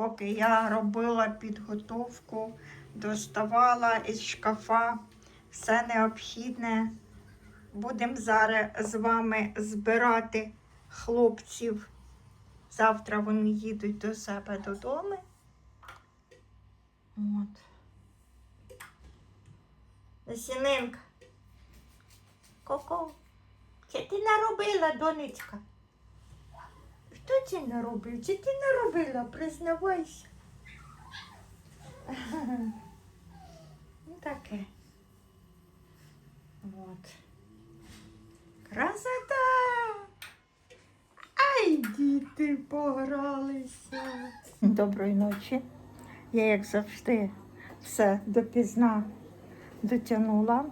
поки я робила підготовку, доставала із шкафа все необхідне. Будемо зараз з вами збирати хлопців. Завтра вони їдуть до себе додому. От. Насінинка. Коко, що ти наробила, донечка? Хто це наробив? Чи ти наробила? Признавайся. Ну таке. От. Красота! Ай, діти погралися. Доброї ночі. Я, як завжди, все допізна дотягнула.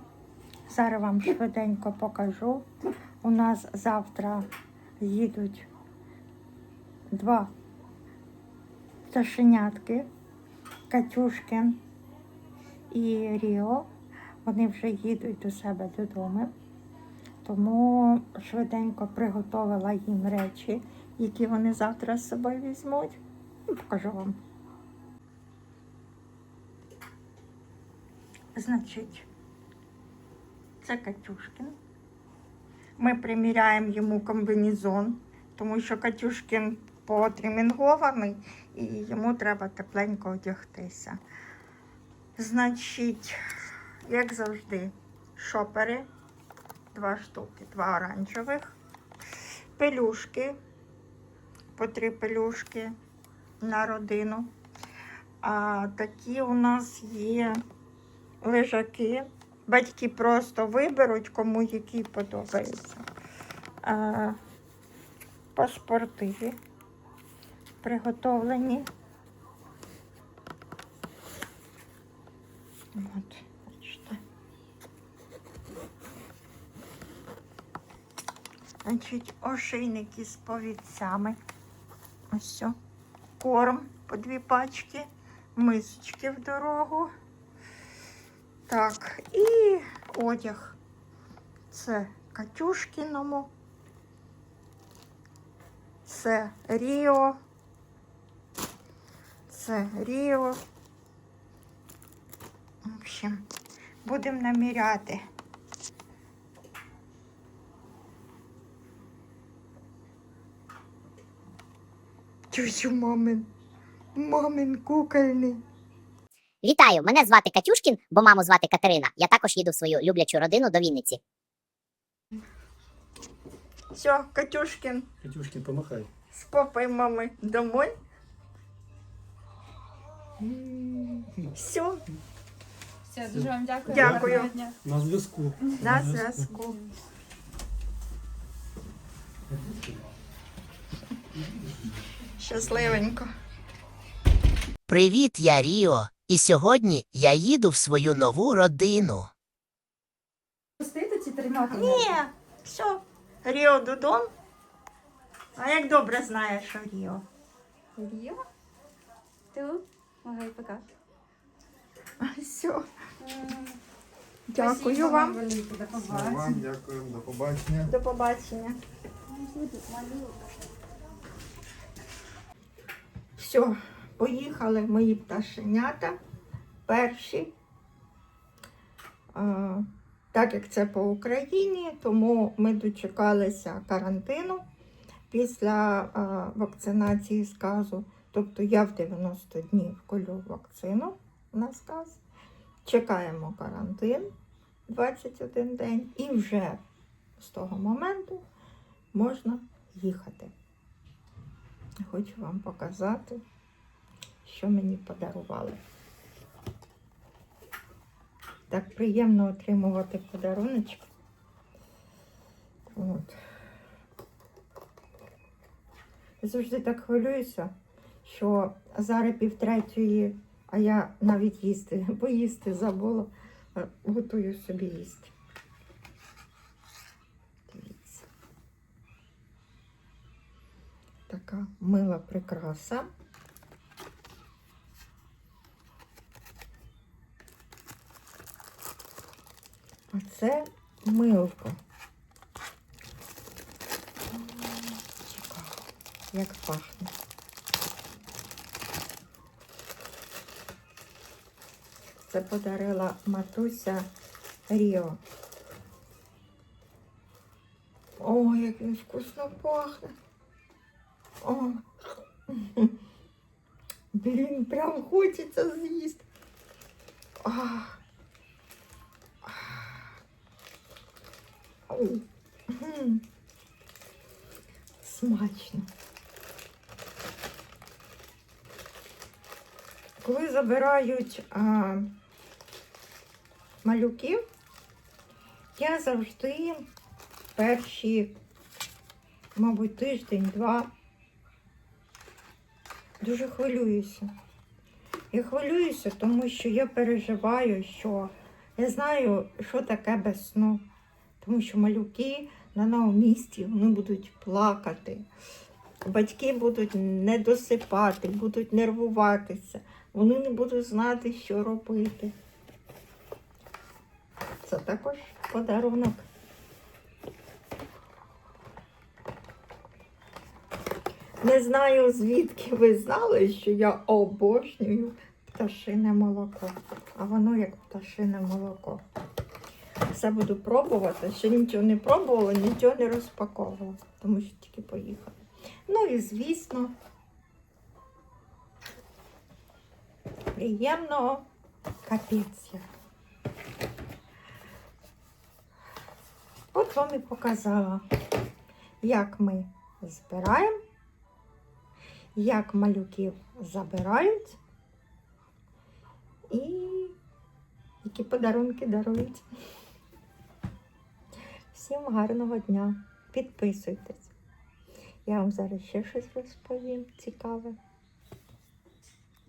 Зараз вам швиденько покажу. У нас завтра їдуть два пташенятки, Катюшкин і Ріо. Вони вже їдуть до себе додому. Тому швиденько приготувала їм речі, які вони завтра з собою візьмуть. І покажу вам. Значить, це Катюшкин. Ми приміряємо йому комбінезон, тому що Катюшкин потремінгований і йому треба тепленько одягтися. Значить, як завжди, шопери, два штуки, два оранжевих, пелюшки, по три пелюшки на родину. А такі у нас є лежаки. Батьки просто виберуть, кому який подобається. А, паспорти приготовлені. От, бачите. Значить, ошейники з повідцями. Ось. Корм по дві пачки, мисочки в дорогу. Так, і одяг. Це Катюшкіному. Це Ріо. Це Ріо. В общем, будемо наміряти. Тюсю мамин. Мамин кукольний. Вітаю! Мене звати Катюшкін, бо маму звати Катерина. Я також їду в свою люблячу родину до Вінниці. Все, Катюшкин, Катюшкин, помахай. с папой мамой домой. Все, Все, дуже вам дякую. Дякую. Гарного дня. На зв'язку. на зв'язку. Щасливенько. Привіт, я Ріо, і сьогодні я їду в свою нову родину. Пустити чи тримати? Ні, все, Ріо додому. А як добре знаєш, що Ріо. Ріо? Тут? Пока. Все. Дякую вам. велике, до побачення. Вам дякую, до побачення. До побачення. Все, поїхали мої пташенята. Перші. А, так як це по Україні, тому ми дочекалися карантину після а, вакцинації сказу. Тобто я в 90 днів колю вакцину на сказ. Чекаємо карантин 21 день і вже з того моменту можна їхати. Хочу вам показати, що мені подарували. Так приємно отримувати подаруночки. От. Я завжди так хвилююся, що зараз півтретьої, а я навіть їсти, поїсти забула, готую собі їсти. Дивіться. Така мила прикраса. А це милка. Цікаво, як пахне. Це подарила матуся Ріо. О, як він вкусно пахне. О. Блін, прям хочеться з'їсти. Смачно. Коли забирають а, малюків, я завжди перші, мабуть, тиждень-два дуже хвилююся. Я хвилююся, тому що я переживаю, що я знаю, що таке без сну. Тому що малюки на новому місці вони будуть плакати. Батьки будуть не досипати, будуть нервуватися. Вони не будуть знати, що робити. Це також подарунок. Не знаю, звідки ви знали, що я обожнюю пташине молоко. А воно як пташине молоко. Все буду пробувати. Ще нічого не пробувала, нічого не розпаковувала, тому що тільки поїхала. Ну і звісно, приємного капець. От вам і показала, як ми збираємо, як малюків забирають і які подарунки дарують. Всім гарного дня. Підписуйтесь. Я вам зараз ще щось розповім цікаве.